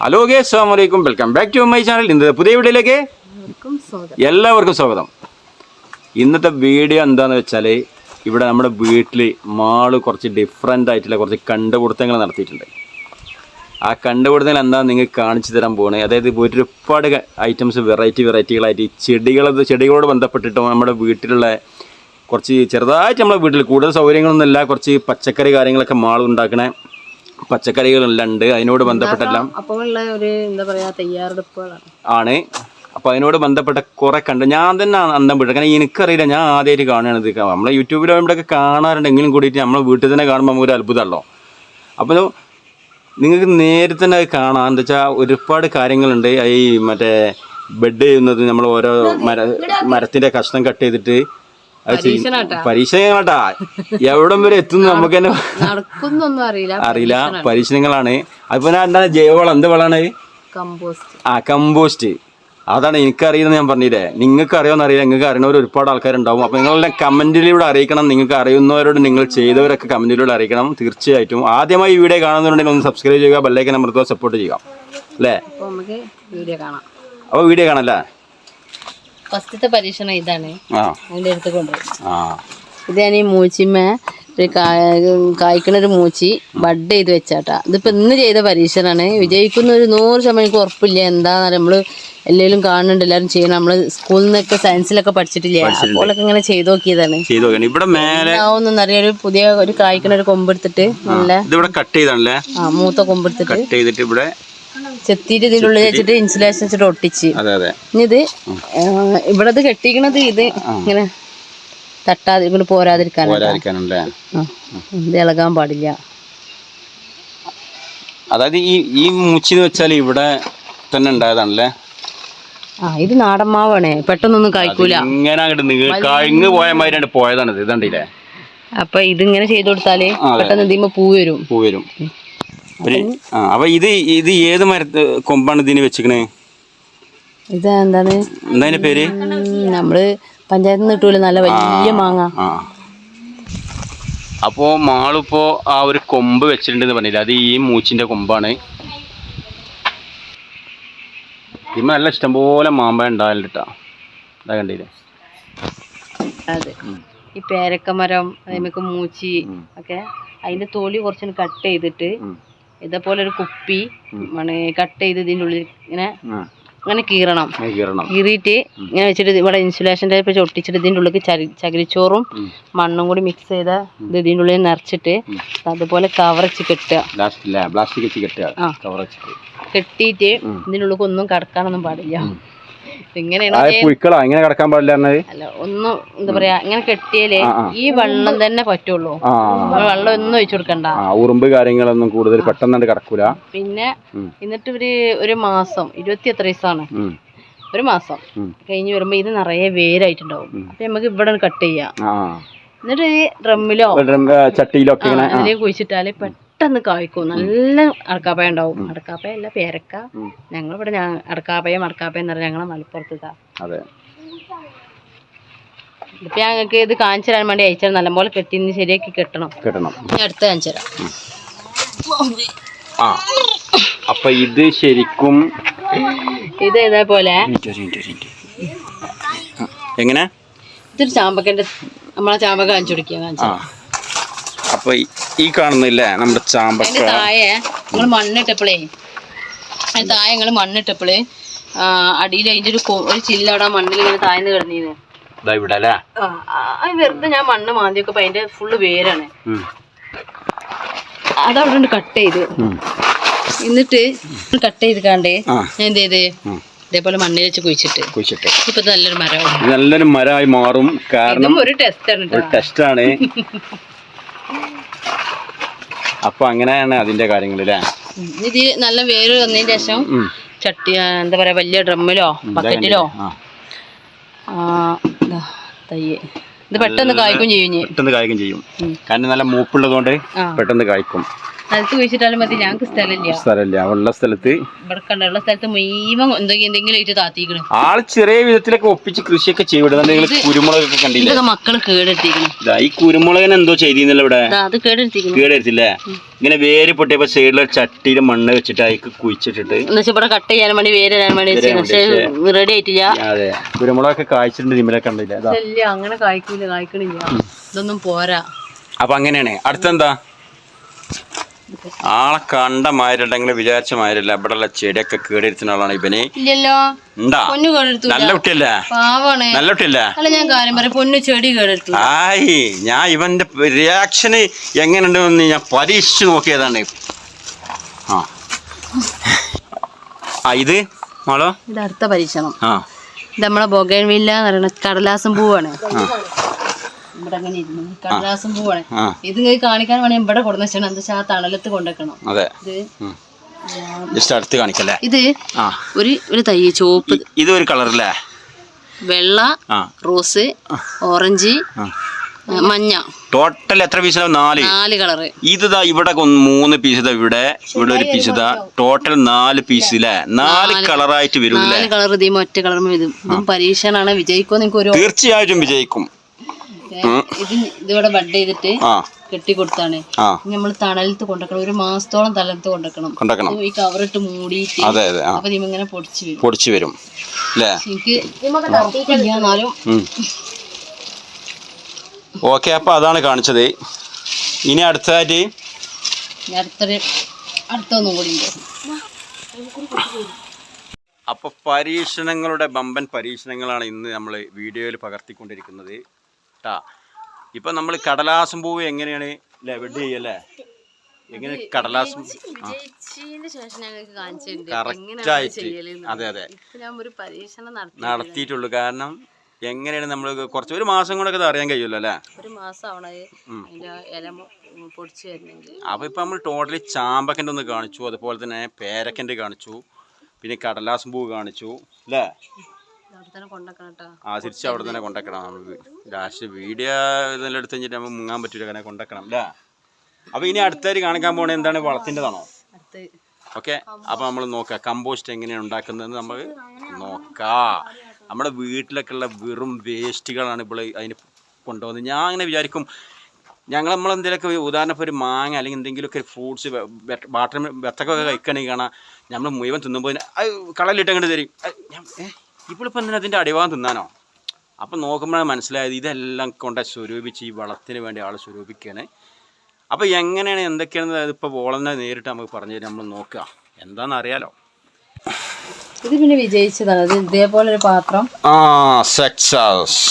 Hello ഗേ അസ്സാം വലൈക്കും welcome back to my channel ഇന്നത്തെ പുതിയ വീഡിയോയിലേക്ക് എല്ലാവർക്കും സ്വാഗതം. ഇന്നത്തെ വീഡിയോ എന്താന്ന് വെച്ചാൽ ഇവിടെ നമ്മുടെ വീട്ടിൽ മാൾ കുറച്ച് ഡിഫറെന്റ് ആയിട്ടുള്ള കുറച്ച് കണ്ടുപിടുത്തങ്ങൾ നടത്തിയിട്ടുണ്ട്. ആ കണ്ടുപിടുത്തങ്ങൾ എന്താണെന്ന് നിങ്ങൾക്ക് കാണിച്ചു തരാൻ പോകണേ അതായത് ഒരുപാട് ഐറ്റംസ് വെറൈറ്റി വെറൈറ്റികളായിട്ട് ഈ ചെടികൾ ചെടികളോട് ബന്ധപ്പെട്ടിട്ടും നമ്മുടെ വീട്ടിലുള്ള കുറച്ച് ചെറുതായിട്ട് നമ്മുടെ വീട്ടിൽ കൂടുതൽ സൗകര്യങ്ങളൊന്നുമില്ല. കുറച്ച് പച്ചക്കറി കാര്യങ്ങളൊക്കെ മാൾ ഉണ്ടാക്കണ പച്ചക്കറികളെല്ലാം ഉണ്ട്. അതിനോട് ബന്ധപ്പെട്ടെല്ലാം അപ്പോഴുള്ള ഒരു എന്താ പറയാ തയ്യാറെടുപ്പുകളാണ്. ആണ്. അപ്പോൾ അതിനോട് ബന്ധപ്പെട്ട കുറെ കണ്ട് ഞാൻ തന്നെ അന്തം വിട്ടു. കാരണം എനിക്കറിയില്ല ഞാൻ ആദ്യമായിട്ട് കാണുകയാണ് ഇത്. നമ്മളെ യൂട്യൂബിലോ ഇവിടെയൊക്കെ കാണാറുണ്ടെങ്കിലും കൂടിയിട്ട് നമ്മളെ വീട്ടിൽ തന്നെ കാണുമ്പോൾ നമുക്ക് ഒരു അത്ഭുതമല്ലോ അപ്പോൾ നിങ്ങൾക്ക് നേരത്തെ തന്നെ അത് കാണാം. എന്താ വെച്ചാൽ ഒരുപാട് കാര്യങ്ങളുണ്ട്. ഈ മറ്റേ ബെഡ് ചെയ്യുന്നത് നമ്മൾ ഓരോ മര മരത്തിന്റെ കഷ്ണം കട്ട് ചെയ്തിട്ട്. പരീക്ഷണങ്ങളാട്ടാ. എവിടം വരെ എത്തുന്നു നമുക്ക് തന്നെ നടക്കുന്നൊന്നും അറിയില്ല. അറിയില്ല. പരീക്ഷണങ്ങളാണ്. അതിപ്പോ ഞാൻ എന്താണ് ജൈവവളം എന്ത് വളമാണ്? ആ കമ്പോസ്റ്റ്. അതാണ് എനിക്കറിയുന്നത് ഞാൻ പറഞ്ഞില്ലേ. നിങ്ങൾക്ക് അറിയാമെന്ന് അറിയില്ല. നിങ്ങൾക്ക് അറിയുന്നവർ ഒരുപാട് ആൾക്കാരുണ്ടാവും. അപ്പോൾ നിങ്ങളെല്ലാം കമന്റിലൂടെ അറിയിക്കണം. നിങ്ങൾക്ക് അറിയുന്നവരോട് നിങ്ങൾ ചെയ്തവരൊക്കെ കമന്റിലൂടെ അറിയിക്കണം. തീർച്ചയായിട്ടും. ആദ്യമായി ഈ വീഡിയോ കാണുന്നുണ്ടെങ്കിൽ ഒന്ന് സബ്സ്ക്രൈബ് ചെയ്യുക ബെല്ലൈക്കൻ അമർത്തുക സപ്പോർട്ട് ചെയ്യുക. അല്ലേ? അപ്പൊ നമുക്ക് വീഡിയോ കാണാം. അപ്പോൾ വീഡിയോ കാണല്ലേ ഫസ്റ്റത്തെ പരീക്ഷണം ഇതാണ്. അതിന്റെ അടുത്ത് കൊണ്ടുപോയി. ഇതാണ് ഇത് ഞാൻ ഈ മൂച്ചിമ്മ ഒരു കായ്ക്കണ ഒരു മൂച്ചി ബഡ് ചെയ്ത് വെച്ചാട്ടാ. ഇതിപ്പോ ഇന്ന് ചെയ്ത പരീക്ഷണമാണ് വിജയിക്കുന്ന ഒരു നൂറ് ശതമാനം എനിക്ക് ഉറപ്പില്ല. എന്താന്ന് നമ്മൾ എല്ലാവരും കാണുന്നുണ്ട്. എല്ലാവരും ചെയ്യണം. നമ്മൾ സ്കൂളിൽ നിന്നൊക്കെ സയൻസിലൊക്കെ പഠിച്ചിട്ടില്ലേ? അപ്പോഴൊക്കെ ഇങ്ങനെ ചെയ്ത് നോക്കിയതാണ്. ഒരു പുതിയ ഒരു കായ്ക്കണ ഒരു കൊമ്പെടുത്തിട്ട് നല്ല കട്ട് ചെയ്താണല്ലേ? ആ മൂത്ത കൊമ്പെടുത്തിട്ട് കട്ട് ചെയ്തിട്ട് ഇവിടെ ചെത്തിയിട്ട് ഇതിനുള്ളിൽ വെച്ചിട്ട് ഇൻസുലേഷൻ വെച്ചിട്ട് ഒട്ടിച്ച്. അതെ അതെ. ഇനി ഇത് ഇവിടെ ഇത് കെട്ടിക്കണത് ഇത് ഇങ്ങനെ തട്ടാതെ പോരാതിരിക്കാനല്ലേ? ആ, ഇത് ഇളകാൻ പാടില്ല. അതായത് ഈ ഈ മൂച്ചി എന്ന് വെച്ചാൽ ഇവിടെ തന്നെ ഉണ്ടായതാണല്ലേ? ആ ഇത് നാടൻ മാവാണേ. പെട്ടെന്നൊന്നും കായ്ക്കൂല. ഇങ്ങനെ കഴിഞ്ഞ് പോയ മാതിരി പോയതാണ് ഇത് ഇതണ്ടില്ലേ? അപ്പൊ ഇതിങ്ങനെ ചെയ്തു കൊടുത്താൽ പെട്ടെന്ന് ഇതിമ്മ പൂ വരും. പൂ വരും. അപ്പൊ ഇത് ഇത് ഏത് മരത്ത് കൊമ്പാണ് ഇതിന് വെച്ചിക്കണേ? ഇത് എന്താണ്? എന്താ പേര്? നമ്മൾ പഞ്ചായത്തിൽ നിന്ന് കിട്ടൂല നല്ല വലിയ മാങ്ങ. അപ്പോ മാളിപ്പോ ആ ഒരു കൊമ്പ് വെച്ചിട്ടുണ്ടെന്ന് പറഞ്ഞില്ല? അത് ഈ മൂച്ചിന്റെ കൊമ്പാണ്. ഇമ്മ നല്ല ഇഷ്ടംപോലെ മാമ്പ ഉണ്ടാവലിട്ടാ ഇതാ കണ്ടില്ലേ? അതെ. ഈ പേരക്കമരം മൂച്ചി ഒക്കെ അതിന്റെ തോളി കുറച്ചൊന്ന് കട്ട് ചെയ്തിട്ട്. ഇതേപോലെ ഒരു കുപ്പി മണി കട്ട് ചെയ്ത് ഇതിന്റെ ഉള്ളിൽ ഇങ്ങനെ അങ്ങനെ കീറണം. കീറിയിട്ട് ഇങ്ങനെ വെച്ചിട്ട് ഇവിടെ ഇൻസുലേഷൻ ടൈപ്പ് ചൊട്ടിച്ചിട്ട് ഒട്ടിച്ചിട്ട് ഇതിന്റെ ഉള്ളിൽ ചരി ചകിരിച്ചോറും മണ്ണും കൂടി മിക്സ് ചെയ്ത ഇത് ഇതിന്റെ ഉള്ളിൽ നിറച്ചിട്ട് അതുപോലെ കവറച്ച് കെട്ടുക. കെട്ടിയിട്ട് ഇതിന്റെ ഉള്ളിൽ ഒന്നും കടക്കാനൊന്നും പാടില്ല. പുഴുക്കളാ ഇങ്ങനെ കിടക്കാൻ പാടില്ല അല്ല ഒന്നും എന്താ പറയാ ഇങ്ങനെ കെട്ടിയാലേ. ഈ വെള്ളം തന്നെ പറ്റുള്ളൂ. വെള്ളം ഒന്നും ഒഴിച്ചു കൊടുക്കണ്ട. ഉറുമ്പ് കാര്യങ്ങളൊന്നും കൂടുതൽ പെട്ടെന്ന് കിടക്കൂല. പിന്നെ. എന്നിട്ട് ഒരു ഒരു മാസം ഇരുപത്തി എത്ര ദിവസമാണ് ഒരു മാസം. കഴിഞ്ഞ് വരുമ്പോ ഇത് നിറയെ വേരായിട്ടുണ്ടാവും. അപ്പൊ നമുക്ക് ഇവിടെ കട്ട് ചെയ്യാം. എന്നിട്ട് ഈ ഡ്രമ്മിലോ ചട്ടിയിലോ. അതിലേക്ക് കുഴിച്ചിട്ടാൽ പെട്ടെന്ന് കായ്ക്കും. നല്ല അടക്കാപ്പയ ഉണ്ടാവും. അടക്കാപ്പയ അല്ല പേരക്ക. ഞങ്ങൾ ഞങ്ങളിവിടെ അടക്കാപ്പയും അടക്കാപ്പയം എന്ന് പറഞ്ഞാൽ ഞങ്ങളെ മലപ്പുറത്ത് അതെ. ഇപ്പൊ ഞങ്ങൾക്ക് ഇത് കാണിച്ചു തരാൻ വേണ്ടി അയച്ചാൽ നല്ലപോലെ കെട്ടിന്ന് ശരിയാക്കി കെട്ടണം. കെട്ടണം. അടുത്ത് കാണിച്ചു തരാം. ആ. അപ്പൊ ഇത് ശരിക്കും ഇത് ഇതേപോലെ. എങ്ങനെ? ഇതൊരു ചാമ്പക്കന്റെ നമ്മളെ ചാമ്പക്ക കാണിച്ചു കൊടുക്കുക അപ്പൊ ഈ- കാണുന്നില്ലേ? നമ്മുടെ ചാമ്പക്ക. താഴെ നിങ്ങൾ മണ്ണിട്ടപ്പോഴേ അതിന്റെ താഴെ നിങ്ങൾ മണ്ണിട്ടപ്പോഴേ അടിയിൽ അതിന്റെ ഒരു ഒരു ചില്ലവിടെ മണ്ണിൽ ഇങ്ങനെ താഴ്ന്ന് കിടന്നീന്ന് അത് വെറുതെ ഞാൻ മണ്ണ് മാന്തിയൊക്കെ അപ്പൊ അതിന്റെ ഫുള്ള് വേരാണ്. അതവിടെ കട്ട് ചെയ്ത്. എന്നിട്ട് കട്ട് ചെയ്ത് കാണ്ടേ. ഞാൻ എന്ത് ചെയ്ത്. ഇതേപോലെ മണ്ണിൽ വെച്ച് കുഴിച്ചിട്ട്. കുഴിച്ചിട്ട്. ഇപ്പൊ നല്ലൊരു മരമാണ് നല്ലൊരു മരമായി മാറും. കാരണം ഒരു ടെസ്റ്റ് ആണ് ടെസ്റ്റ് ആണ്. ടെസ്റ്റാണ് അപ്പൊ അങ്ങനെയാണ് അതിന്റെ കാര്യങ്ങൾ അല്ലേ ഇത് നല്ല വേര് വന്നതിന് ശേഷം ചട്ടി എന്താ പറയാ വലിയ ഡ്രമ്മിലോ ബക്കറ്റിലോ? ആ. തയ്യ്. ഇത് പെട്ടെന്ന് കായ്ക്കും ചെയ്യും പെട്ടെന്ന് കായ്ക്കും ചെയ്യും. കാരണം നല്ല മൂപ്പുള്ളതുകൊണ്ട് പെട്ടെന്ന് കായ്ക്കും. കുഴിച്ചിട്ടാലും മതി ഞങ്ങൾക്ക് സ്ഥലമില്ല. സ്ഥലമില്ല ഉള്ള സ്ഥലത്ത്. ഇവിടെ കണ്ടുള്ള സ്ഥലത്ത് മുഴുവൻ എന്തെങ്കിലും എന്തെങ്കിലും ആയിട്ട് താത്തിക്കണം ആൾ ചെറിയ വിധത്തിലൊക്കെ ഒപ്പിച്ച് കൃഷിയൊക്കെ ചെയ്യും. നിങ്ങൾ കുരുമുളകൊക്കെ കണ്ടില്ല? മക്കൾ കേടെടുത്തിക്കണം ഇതാ ഈ കുരുമുളകിന് എന്തോ ചെയ്തിരുന്നല്ലോ ഇവിടെ. അത് കേടെടുത്തില്ലേ? ഇങ്ങനെ വേര് പൊട്ടിയപ്പോൾ സൈഡിൽ ചട്ടിയിൽ മണ്ണ് വെച്ചിട്ട് അതിക്ക് കുഴിച്ചിട്ടിട്ട് എന്നുവെച്ചാൽ ഇവിടെ കട്ട് ചെയ്യാൻ വേണ്ടി വേര് ഇടാൻ വേണ്ടി റെഡി ആയിട്ടില്ല. അതെ. കുരുമുളകൊക്കെ കായ്ച്ചിട്ടുണ്ട് ഇമ്മലെ കണ്ടില്ല? അങ്ങനെ കായ്ക്കൂല കായ്ക്കണില്ല. ഇതൊന്നും പോരാ. അപ്പൊ അങ്ങനെയാണ്. അടുത്തെന്താ? ആളെ കണ്ട മാരുണ്ടെങ്കിൽ വിചാരിച്ച മാരില്ല ഇവിടെ ഉള്ള ചെടിയൊക്കെ കേടിരുത്തുന്ന ആളാണ് ഇവന്. ഉണ്ടാ? നല്ല കുട്ടിയല്ലേ? നല്ല കുട്ടിയല്ലേ? ആയി. ഞാൻ ഇവന്റെ റിയാക്ഷന് എങ്ങനെയുണ്ടെന്ന് ഞാൻ പരീക്ഷിച്ചു നോക്കിയതാണ്. ആ. ആ ഇത് മോളോ? ഇത് അടുത്ത പരീക്ഷണം. ആ. ഇത് നമ്മളെ ബൊഗൈൻവില്ല എന്ന് പറയുന്ന കടലാസം പൂവാണ്. ഇവിടെ അങ്ങനെ ഇരുന്നു. കടലാസും പൂവാണ്. ഇത് നിങ്ങൾക്ക് കാണിക്കാൻ വേണമെങ്കിൽ ഇവിടെ കൊടുന്ന വെച്ചാൽ എന്താ വെച്ചാൽ ആ തണലത്ത് കൊണ്ടുവെക്കണം. അതെ. ഇത് ജസ്റ്റ് അടുത്ത് കാണിക്കല്ലേ? ഇത് ഒരു ഒരു തൈ ചോപ്പ് ഇത് ഒരു കളറല്ലേ? വെള്ള റോസ് ഓറഞ്ച് മഞ്ഞ. ടോട്ടൽ എത്ര പീസ് നാല്. നാല് കളറ്. ഇത് ഇവിടെ മൂന്ന് പീസ് ഇതാ ഇവിടെ. ഇവിടെ ഒരു പീസ് ഇതാ. ടോട്ടൽ നാല് പീസ് ഇല്ലേ? നാല് കളറായിട്ട് വരും നാല് കളർ ഇതേ ഒറ്റ കളറും ഇതും. പരീക്ഷണാണ്. വിജയിക്കോ നിങ്ങൾക്ക് ഒരു തീർച്ചയായിട്ടും വിജയിക്കും. ഇത് ഇതിവിടെ ബഡ് ചെയ്തിട്ട് കെട്ടി കൊടുത്താണ്. നമ്മൾ തണലത്ത് കൊണ്ടുവെക്കണം ഒരു മാസത്തോളം തണലത്ത് കൊണ്ടുവെക്കണം കൊണ്ടാക്കണം. ഈ കവറിട്ട് മൂടിയിട്ട് അതെ അതെ അപ്പൊ ഇങ്ങനെ പൊടിച്ച് വരും. പൊടിച്ചു വരും. അല്ലേ എനിക്ക് ഓക്കെ അപ്പൊ അതാണ് കാണിച്ചത്. ഇനി അടുത്തതായിട്ട് അടുത്തൊരു അടുത്തൊന്നും കൂടി ഉണ്ട്. അപ്പൊ പരീക്ഷണങ്ങളുടെ ബമ്പൻ പരീക്ഷണങ്ങളാണ് ഇന്ന് നമ്മൾ വീഡിയോയിൽ പകർത്തിക്കൊണ്ടിരിക്കുന്നത്. കേട്ടാ ഇപ്പൊ നമ്മൾ കടലാസം പൂവ് എങ്ങനെയാണ് അല്ലേ വെഡ് ചെയ്യല്ലേ? എങ്ങനെ കടലാസം ആ. വിജയിച്ചതിന് ശേഷം ഞങ്ങൾക്ക് കാണിച്ചിട്ടുണ്ട് കറക്റ്റ് ആയിട്ട്. അതെ അതെ. നടത്തിയിട്ടുള്ളൂ. കാരണം എങ്ങനെയാണ് നമ്മൾ കുറച്ച് ഒരു മാസം കൊണ്ടൊക്കെ ഒക്കെ അറിയാൻ കഴിയുമല്ലോ അല്ലേ? ഒരു മാസം അപ്പൊ ഇപ്പം നമ്മൾ ടോട്ടലി ചാമ്പക്കന്റെ ഒന്ന് കാണിച്ചു. അതുപോലെ തന്നെ പേരക്കന്റെ കാണിച്ചു. പിന്നെ കടലാസം പൂവ് കാണിച്ചു. അല്ലേ ആ തിരിച്ച് അവിടെ തന്നെ കൊണ്ടക്കണം. നമുക്ക് ലാസ്റ്റ് വീഡിയോ ഇതെല്ലാം എടുത്ത് കഴിഞ്ഞിട്ട് മുങ്ങാൻ പറ്റില്ല കാരണം കൊണ്ടക്കണം അല്ലേ അപ്പോൾ ഇനി അടുത്തായിട്ട് കാണിക്കാൻ പോണേ എന്താണ്? വളത്തിന്റെതാണോ? ഓക്കെ? അപ്പോൾ നമ്മൾ നോക്കാം കമ്പോസ്റ്റ് എങ്ങനെയാണ് ഉണ്ടാക്കുന്നതെന്ന് നമ്മൾ നോക്കാം. നമ്മുടെ വീട്ടിലൊക്കെ ഉള്ള വെറും വേസ്റ്റുകളാണ് ഇപ്പോൾ അതിന് കൊണ്ടുപോകുന്നത്. ഞാൻ അങ്ങനെ വിചാരിക്കും ഞങ്ങൾ നമ്മൾ എന്തെങ്കിലുമൊക്കെ ഉദാഹരണം ഇപ്പോൾ ഒരു മാങ്ങ അല്ലെങ്കിൽ എന്തെങ്കിലുമൊക്കെ ഫ്രൂട്ട്സ് വാട്ടർ വെത്തക്കൊക്കെ കഴിക്കണമെങ്കിൽ കാണാം. നമ്മൾ മുഴുവൻ തിന്നുമ്പോൾ കളലിട്ടങ്ങോട്ട് അത് കളലിട്ട് അങ്ങോട്ട് തരും. അത് തന്നെ എന്തിനാ അതിന്റെ അടിഭാഗം തിന്നാനോ? അപ്പം നോക്കുമ്പോഴാണ് മനസ്സിലായത് ഇതെല്ലാം കൊണ്ട് സ്വരൂപിച്ച് ഈ വളത്തിന് വേണ്ടി ആൾ സ്വരൂപിക്കുകയാണ് അപ്പോൾ എങ്ങനെയാണ് എന്തൊക്കെയാണ് ഇപ്പോൾ വോളനെ നേരിട്ട് നമുക്ക് പറഞ്ഞു തരാം നമ്മൾ നോക്കുക. എന്താണെന്ന് അറിയാലോ ഇത് പിന്നെ വിജയിച്ചതാണ്. ഇതേപോലൊരു ഇതേപോലെ ഒരു പാത്രം. ആ സക്സസ്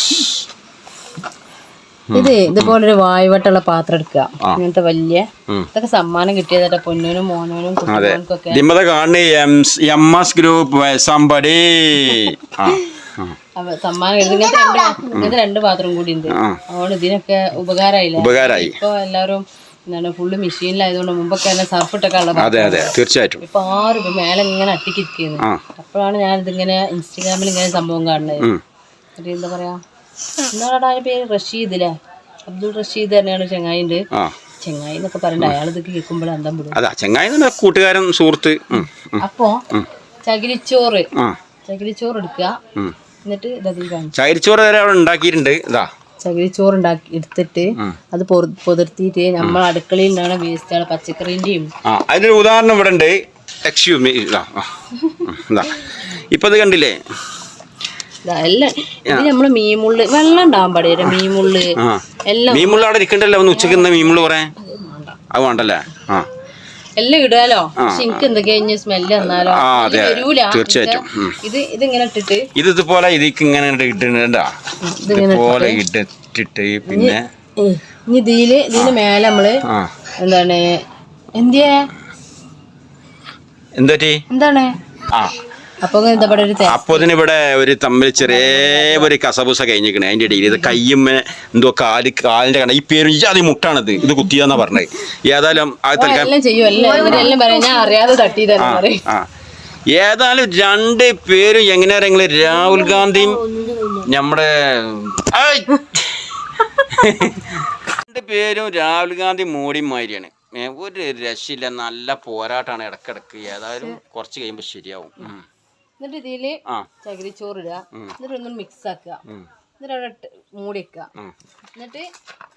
ഇത് ഇതുപോലൊരു വായുവട്ടുള്ള പാത്രം എടുക്കുക. ഇങ്ങനത്തെ വലിയ ഇതൊക്കെ സമ്മാനം കിട്ടിയതല്ല പൊന്നൂനും മോനൂനും കുട്ടികൾക്കൊക്കെ. സമ്മാനം ഇങ്ങനത്തെ രണ്ട് ഇങ്ങനത്തെ രണ്ട് പാത്രം കൂടി ഉണ്ട്. അതുകൊണ്ട് ഇതിനൊക്കെ ഉപകാരമായില്ല? ഉപകാരമായി. ഇപ്പൊ എല്ലാവരും എന്താണ് ഫുള്ള് മെഷീനിലായതുകൊണ്ട് മുമ്പൊക്കെ തന്നെ സർഫിട്ടൊക്കെ ഉള്ള അതെ അതെ തീർച്ചയായിട്ടും. ഇപ്പൊ ആരും ഇപ്പൊ മേലെ ഇങ്ങനെ അട്ടിക്കിരിക്കുന്നു ആ. അപ്പോഴാണ് ഞാൻ ഇതിങ്ങനെ ഇൻസ്റ്റഗ്രാമിൽ ഇങ്ങനെ സംഭവം കാണുന്നത്. എന്താ പറയാ? അതിന്റെ പേര് റഷീദ് അല്ലേ അബ്ദുൾ റഷീദ് തന്നെയാണ് ചെങ്ങായിണ്ട് ആ. ചെങ്ങായി എന്നൊക്കെ പറയണ്ട അയാൾ ഇതൊക്കെ കേൾക്കുമ്പോൾ അന്തം വിടും അതാ ചെങ്ങായി കൂട്ടുകാരൻ സുഹൃത്ത്. ഉം, ഉം, അപ്പോ ചകിരിച്ചോറ്. ആ. ചകിരിച്ചോറ് എടുക്കുക. ഉം. എന്നിട്ട് ഇതതിൽ കാണിച്ചു ചകിരിച്ചോറ് വരെ അവിടെ ഉണ്ടാക്കിയിട്ടുണ്ട്. ഇതാ. ചകിരിച്ചോറ് ഉണ്ടാക്കി എടുത്തിട്ട് അത് പൊറു- പൊതിർത്തിയിട്ട് നമ്മൾ അടുക്കളയിൽ നിന്നാണ് വേസ്റ്റ് പച്ചക്കറിന്റെയും ആ അതിനൊരു ഉദാഹരണം ഇവിടെ ഉണ്ട്. എക്സ്ക്യൂസ് മീ ഇതാ ആ, ഉം, ഇതാ. ഇപ്പം ഇത് കണ്ടില്ലേ? എല്ലാം. ഇത് നമ്മൾ മീമുള്ള് വെള്ളം ഉണ്ടാവാൻ പാടില്ല മീമുള്ള് എല്ലാം. മീമുള്ള അവിടെ ഇരിക്കണ്ടല്ലോ ഒന്ന് ഉച്ചയ്ക്ക് മീമുള്ള് അത് വേണ്ടല്ലേ? ആ. എല്ലാം ഇടാലോ പക്ഷെ എനിക്ക് എന്തൊക്കെ കഴിഞ്ഞ സ്മെല്ല് വന്നാലോ? വരൂല. തീർച്ചയായിട്ടും. ഇത് ഇതിങ്ങനെ ഇട്ടിട്ട് ഇത് ഇതുപോലെ ഇതിക്ക് ഇങ്ങനെ ഇട്ടിട്ടുണ്ടാ ഇതുപോലെ ഇട്ടിട്ട് പിന്നെ ഇനി ഇതിൽ ഇതിന് മേലെ നമ്മൾ എന്താണ് എന്തിയാ? എന്തോറ്റി എന്താണ്? ആ. അപ്പൊ ഇവിടെ ഒരു തേ- അപ്പൊ ഇതിനിവിടെ ഒരു തമ്മിൽ ചെറിയ ഒരു കസബുസ കഴിഞ്ഞിരിക്കണേ. അതിന്റെ ഇടയിൽ ഇത് കയ്യുമ്മ എന്തോ കാൽ കാലിന്റെ കണ്ട ഈ പേരും ഈ അത് മുട്ടാണത്. ഇത് കുത്തിയെന്നാ പറഞ്ഞത് ഏതായാലും തൽക്കാലം ആ ഏതായാലും രണ്ട് പേരും എങ്ങനെയാ രാഹുൽ ഗാന്ധിയും നമ്മുടെ ഐ! രണ്ട് പേരും രാഹുൽ ഗാന്ധി മോഡി മാതിരിയാണ് ഒരു രക്ഷയില്ല. നല്ല പോരാട്ടമാണ് ഇടക്കിടക്ക്. ഏതായാലും കുറച്ച് കഴിയുമ്പോൾ ശരിയാവും. എന്നിട്ട് ഇതിൽ ചകിരിച്ചോറ് ഇടുക എന്നിട്ട് ഒന്നും മിക്സ് ആക്കുക എന്നിട്ട് അവിടെ മൂടി വെക്കുക എന്നിട്ട്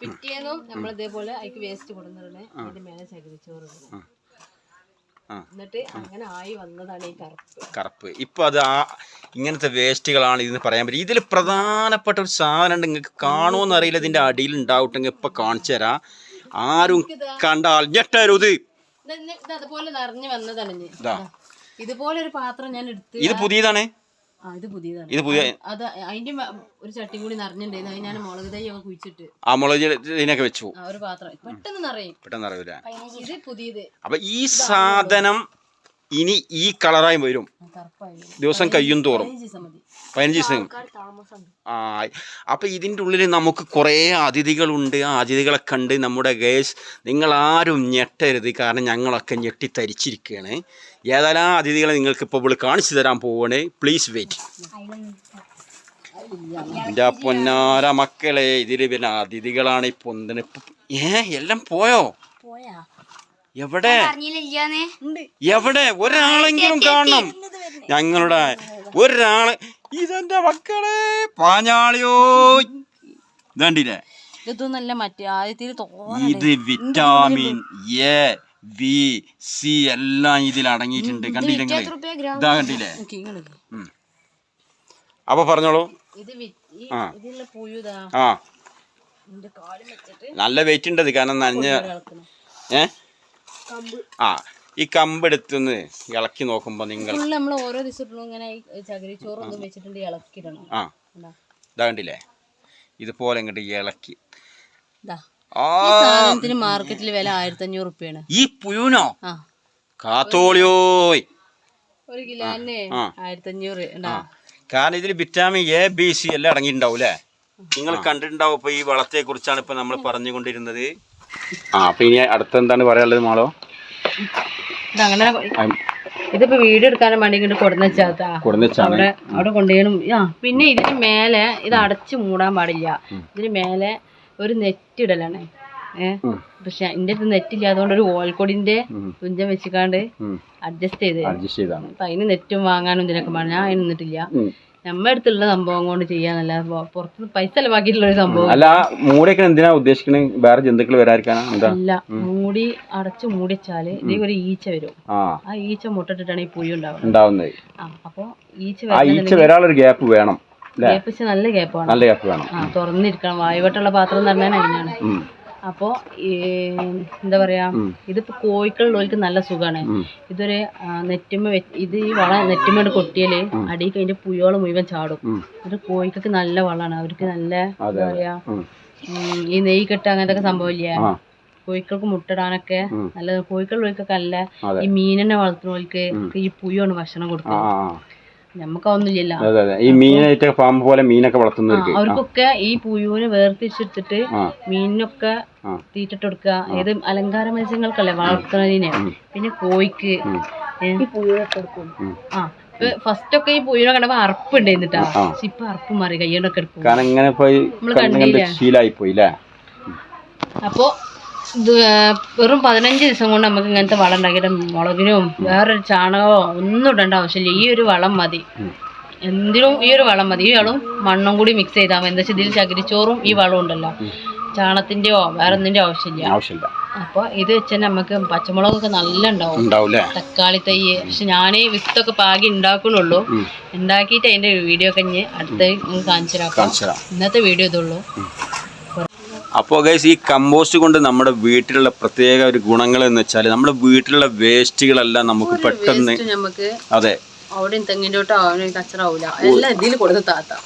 പിറ്റേന്നും നമ്മൾ ഇതേപോലെ അതിക്ക് വേസ്റ്റ് കൊടുന്നിടണേ അതിന്റെ മേലെ ചകിരിച്ചോറ് ഇടുക എന്നിട്ട് അങ്ങനെ ആയി വന്നതാണ് ഈ കറുപ്പ്. കറുപ്പ്. ഇപ്പൊ അത് ആ ഇങ്ങനത്തെ വേസ്റ്റുകളാണ് ഇതെന്ന് പറയാൻ പറ്റും. ഇതിൽ പ്രധാനപ്പെട്ട ഒരു സാധനം ഉണ്ട് നിങ്ങൾക്ക് കാണുമോന്ന് അറിയില്ല. ഇതിന്റെ അടിയിൽ ഉണ്ടാവട്ടെങ്കിൽ ഇപ്പൊ കാണിച്ചു തരാം. ആരും കണ്ടാൽ ഞെട്ടരുത്. അതുപോലെ നിറഞ്ഞു വന്നതാണ് ഇതുപോലെ ഒരു പാത്രം ഞാൻ എടുത്ത് ഇത് പുതിയതാണ്? ഇത് പുതിയതാണ്. ഇത് പുതിയ അത് അതിന്റെ മ- ഒരു ചട്ടി കൂടി നിറഞ്ഞിട്ടുണ്ടായിരുന്നു. അത് ഞാൻ മുളക് തൈ ഒക്കെ കുഴിച്ചിട്ട്. ആ മുളക് ഇതിനൊക്കെ വെച്ചു. ആ ഒരു പാത്രം. പെട്ടെന്ന് നിറയും. പെട്ടെന്ന് അറിയില്ല ഇത് പുതിയത്. അപ്പൊ ഈ സാധനം ഇനി ഈ കളറായി വരും. ദിവസം കയ്യും തോറും. പതിനഞ്ച് ദിവസം ആ അപ്പൊ ഇതിന്റെ ഉള്ളിൽ നമുക്ക് കുറേ അതിഥികളുണ്ട്. ആ അതിഥികളെ കണ്ട് നമ്മുടെ ഗേസ് നിങ്ങൾ ആരും ഞെട്ടരുത്. കാരണം ഞങ്ങളൊക്കെ ഞെട്ടിത്തരിച്ചിരിക്കുകയാണ്. ഏതായാലും ആ അതിഥികളെ നിങ്ങൾക്ക് ഇപ്പോൾ ഇവിടെ കാണിച്ചു തരാൻ പോവാണ്. പ്ലീസ് വെയിറ്റ് എന്റെ പൊന്നാര മക്കളെ ഇതിൽ പിന്നെ അതിഥികളാണ് ഈ പൊന്തന്. ഏ എല്ലാം പോയോ? പോയാ? എവിടെ? എവിടെ? ഒരാളെങ്കിലും കാണണം. ഞങ്ങളുടെ ഒരാൾ ഇതെന്റെ മക്കളെ പാഞ്ഞാളിയോ? ഇതണ്ടില്ലേ? ഇതൊന്നല്ല മറ്റേ ആദ്യത്തിൽ തോന്നുന്നു ഇത് വിറ്റാമിൻ എ വി സി എല്ലാം ഇതിൽ അടങ്ങിയിട്ടുണ്ട്. കണ്ടില്ലേ ഇതാ കണ്ടില്ലേ. അപ്പൊ പറഞ്ഞോളൂ. ഇത് വി- ഈ ആ. നല്ല വെയിറ്റ് ഉണ്ട് കാരണം നനഞ്ഞ ഏഹ് ഏ? ആ ഈ കമ്പെടുത്തൊന്ന് ഇളക്കി നോക്കുമ്പോ നിങ്ങൾ നമ്മൾ ഓരോ ദിവസത്തിലും ഇങ്ങനെ വെച്ചിട്ടുണ്ട് ഇളക്കിടണം ആ. ഇതാ. കണ്ടില്ലേ? ഇതുപോലെ ഇങ്ങോട്ട് ഇളക്കി. സാധനത്തിന് മാർക്കറ്റിൽ വില ആയിരത്തി അഞ്ഞൂറ് റുപ്യാണ്. ഈ പുഴുനോ? ആ. കാത്തോളിയോയ്. ഒരു കിലോന്. ആയിരത്തി അഞ്ഞൂറ് കാരണം ഇതിൽ വിറ്റാമിൻ എ ബി സി എല്ലാം അടങ്ങിയിട്ടുണ്ടാവും അല്ലേ നിങ്ങൾ കണ്ടിട്ടുണ്ടാവും ഇപ്പൊ ഈ വളത്തെ കുറിച്ചാണ് ഇപ്പൊ നമ്മൾ പറഞ്ഞുകൊണ്ടിരുന്നത്. ആ അപ്പൊ ഇനി അടുത്ത എന്താണ് പറയാനുള്ളത് മോളോ? ഇതങ്ങനെ ഇതിപ്പോ വീഡിയോ എടുക്കാനും വേണ്ടി ഇങ്ങോട്ട് കൊടുന്ന വെച്ചാത്താ കൊടുന്നച്ചാണ് അവിടെ അവിടെ ആ പിന്നെ ഇതിന് മേലെ ഇത് അടച്ചു മൂടാൻ പാടില്ല. ഇതിന് മേലെ ഒരു നെറ്റ് ഇടലാണ്. ഏഹ് പക്ഷെ എന്റെ അടുത്ത് നെറ്റ് ഒരു ഓൽക്കൊടിന്റെ തുഞ്ചം വെച്ചിക്കാണ്ട് അഡ്ജസ്റ്റ് ചെയ്ത് അഡ്ജസ്റ്റ് ചെയ്താണ്. അപ്പൊ അതിന് നെറ്റും വാങ്ങാനും ഇതിനൊക്കെ പറഞ്ഞാ അതിനൊന്നിട്ടില്ല അതിന് നിന്നിട്ടില്ല നമ്മുടെ അടുത്തുള്ള സംഭവം കൊണ്ട് ചെയ്യാന്നല്ല പൊ- പുറത്ത് പൈസ ചെലവാക്കിയിട്ടുള്ള ഒരു സംഭവം. അല്ല മൂടിയൊക്കെ എന്തിനാ ഉദ്ദേശിക്കണേ? വേറെ ജന്തുക്കൾ വരാതിരിക്കാനാ? അല്ല മൂടി അടച്ചു മൂടിച്ചാൽ ഇതേ ഒരു ഈച്ച വരും. ആ. ഈച്ച മുട്ടിട്ടിട്ടാണ് ഈ പുഴു ഉണ്ടാവുന്നത്. ഉണ്ടാവുന്നത്. അപ്പൊ ഈച്ച ആ ഈച്ച വരാനുള്ളൊരു ഗ്യാപ്പ് വേണം ഗ്യാപ്പ് നല്ല ഗ്യാപ്പാണ് നല്ല ഗ്യാപ്പ് വേണം. തുറന്നിരിക്കണം. വായുവട്ടുള്ള പാത്രം എന്ന് പറഞ്ഞാൽ അതിനാണ്. അപ്പോ എന്താ പറയാ ഇതിപ്പോ കോഴിക്കളുള്ളവർക്ക് നല്ല സുഖമാണ്. ഇതൊരു നെറ്റുമ്മ ഇത് ഈ വള നെറ്റുമ്മയുടെ കൊട്ടിയാൽ അടിയിൽ അതിന്റെ പുയോൾ മുഴുവൻ ചാടും. ഇത് കോഴിക്കൊക്കെ നല്ല വളമാണ് അവർക്ക് നല്ല എന്താ പറയാ ഈ നെയ്യ് കെട്ട് അങ്ങനത്തെ ഒക്കെ സംഭവമില്ലേ കോഴിക്കൾക്ക് മുട്ട മുട്ടിടാനൊക്കെ നല്ല കോഴികളുള്ളവർക്കൊക്കെ നല്ല അതെ. ഈ മീനിനെ വളർത്തുന്നവർക്ക് ഈ പുയാണ് ഭക്ഷണം കൊടുക്കുന്നത്. നമുക്കൊന്നുമില്ലല്ലോ അതെ അതെ. ഈ മീനായിട്ട് ഫാം പോലെ മീനൊക്കെ വളർത്തുന്നവർക്ക് അവർക്കൊക്കെ ഈ പുഴുവിനെ വേർതിരിച്ചെടുത്തിട്ട് മീനിനൊക്കെ. തീറ്റിട്ട് കൊടുക്കുക ഏത് അലങ്കാര മത്സ്യങ്ങൾക്കല്ലേ വളർത്തുന്നതിന് പിന്നെ കോഴിക്ക്. കൊടുക്കും. ആ. ഫസ്റ്റ് ഒക്കെ ഈ പുഴുവിനെ കണ്ടപ്പോ അറപ്പുണ്ടായിരുന്നിട്ടാ. പക്ഷെ ഇപ്പൊ അറപ്പ് മാറി കയ്യോണ്ടൊക്കെ എടുക്കും. കാരണം ഇങ്ങനെ പോയി ശീലായി പോയി അപ്പോ വെറും പതിനഞ്ച് ദിവസം കൊണ്ട് നമുക്ക് ഇങ്ങനത്തെ വളം ഉണ്ടാക്കിയിട്ട് മുളകിനും വേറൊരു ചാണകമോ ഒന്നും ഇടേണ്ട ആവശ്യമില്ല. ഈ ഒരു വളം മതി. എന്തിനും ഈ ഒരു വളം മതി. ഈ വളം മണ്ണും കൂടി മിക്സ് ചെയ്താൽ മതി. എന്താ വെച്ചാൽ ഇതിൽ ചകിരിച്ചോറും ഈ വളം ഉണ്ടല്ലോ. ചാണത്തിന്റെയോ വേറെ ഒന്നിന്റെ ആവശ്യമില്ല. ആവശ്യമില്ല. അപ്പൊ ഇത് വെച്ചാൽ നമുക്ക് പച്ചമുളകൊക്കെ നല്ല ഉണ്ടാവും തക്കാളി തൈ പക്ഷെ ഞാൻ വിത്തൊക്കെ പാകി ഉണ്ടാക്കണുള്ളൂ ഉണ്ടാക്കിയിട്ട് അതിന്റെ വീഡിയോ ഒക്കെ ഇനി അടുത്ത കാണിച്ചു കാണിച്ചു തരാം. ഇന്നത്തെ വീഡിയോ ഇതുള്ളൂ അപ്പോൾ ഗൈസ് ഈ കമ്പോസ്റ്റ് കൊണ്ട് നമ്മുടെ വീട്ടിലുള്ള പ്രത്യേക ഒരു ഗുണങ്ങൾ എന്ന് വെച്ചാൽ നമ്മുടെ വീട്ടിലുള്ള വേസ്റ്റുകളെല്ലാം നമുക്ക് പെട്ടെന്ന് അതെ.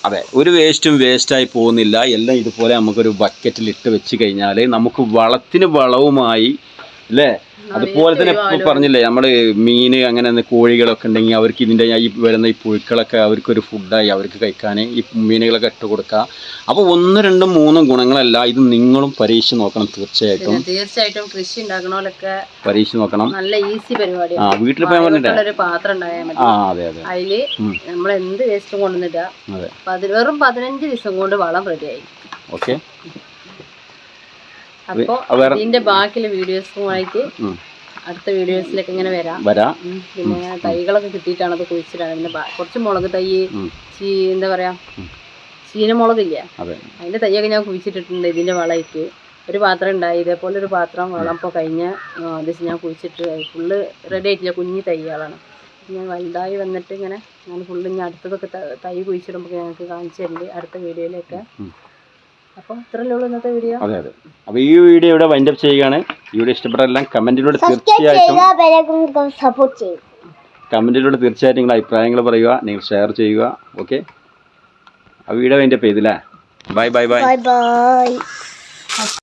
അതെ ഒരു വേസ്റ്റും വേസ്റ്റായി പോകുന്നില്ല. എല്ലാം ഇതുപോലെ നമുക്കൊരു ബക്കറ്റിൽ ഇട്ട് വെച്ച് കഴിഞ്ഞാൽ നമുക്ക് വളത്തിന് വളവുമായി അല്ലേ? അതുപോലെ തന്നെ പറഞ്ഞില്ലേ നമ്മൾ മീന് അങ്ങനെ കോഴികളൊക്കെ ഉണ്ടെങ്കിൽ അവർക്ക് ഇതിന്റെ ഈ വരുന്ന ഈ പുഴുക്കളൊക്കെ അവർക്കൊരു ഫുഡായി അവർക്ക് കഴിക്കാൻ ഈ മീനുകളൊക്കെ ഇട്ട് കൊടുക്കുക. അപ്പോൾ ഒന്ന് രണ്ടും മൂന്നും ഗുണങ്ങളല്ല ഇത് നിങ്ങളും പരീക്ഷിച്ച് നോക്കണം തീർച്ചയായിട്ടും. തീർച്ചയായിട്ടും കൃഷി ഉണ്ടാക്കണോലൊക്കെ പരീക്ഷിച്ച് നോക്കണം. നല്ല ഈസി പരിപാടി ആ വീട്ടിൽ പോയാൽ പാത്രം ആ അതെ അതെ. അതിൽ നമ്മൾ എന്ത് വേസ്റ്റും കൊണ്ടുവന്നിട്ടാ അതെ. വെറും പതിനഞ്ച് ദിവസം കൊണ്ട് വളം റെഡിയായി ഓക്കെ. അപ്പൊ ഇതിന്റെ ബാക്കിയുള്ള വീഡിയോസുമായിട്ട്. അടുത്ത വീഡിയോസിലൊക്കെ ഇങ്ങനെ വരാം. വരാം. പിന്നെ തൈകളൊക്കെ കിട്ടിയിട്ടാണ് അത് കുഴിച്ചിട്ടാണ് പിന്നെ കുറച്ച് മുളക് തൈ ചീ എന്താ പറയാ ചീനമുളകില്ല? അതെ. തൈയൊക്കെ ഞാൻ കുഴിച്ചിട്ടിട്ടുണ്ട് ഇതിന്റെ വളയ്ക്ക് ഒരു പാത്രം ഉണ്ടായി. ഇതേപോലെ ഒരു പാത്രം വളം ഇപ്പോൾ കഴിഞ്ഞ ദിവസം ഞാൻ കുഴിച്ചിട്ട് ഫുള്ള് റെഡി ആയിട്ടില്ല. കുഞ്ഞി തൈകളാണ്. ഞാൻ വലുതായി വന്നിട്ട് ഇങ്ങനെ ഞാൻ ഫുള്ള് ഇനി അടുത്തതൊക്കെ തൈ കുഴിച്ചിടുമ്പോൾ ഞങ്ങൾക്ക് കാണിച്ചു തരുന്നുണ്ട് അടുത്ത വീഡിയോയിലൊക്കെ. അപ്പോൾ ഇത്രയല്ലേ ഉള്ളൂ ഇന്നത്തെ വീഡിയോ അതെ അതെ. അപ്പോൾ ഈ വീഡിയോ ഇവിടെ വൈൻഡപ്പ് ചെയ്യുകയാണ്. ഈ വീഡിയോ ഇഷ്ടപ്പെട്ടെല്ലാം കമന്റിലൂടെ തീർച്ചയായിട്ടും സപ്പോർട്ട് ചെയ്യും. കമന്റിലൂടെ തീർച്ചയായിട്ടും നിങ്ങളുടെ അഭിപ്രായങ്ങൾ പറയുക നിങ്ങൾ ഷെയർ ചെയ്യുക. ഓക്കെ ആ വീഡിയോ വൈൻഡപ്പ് ചെയ്തില്ലേ? Bye bye bye bye bye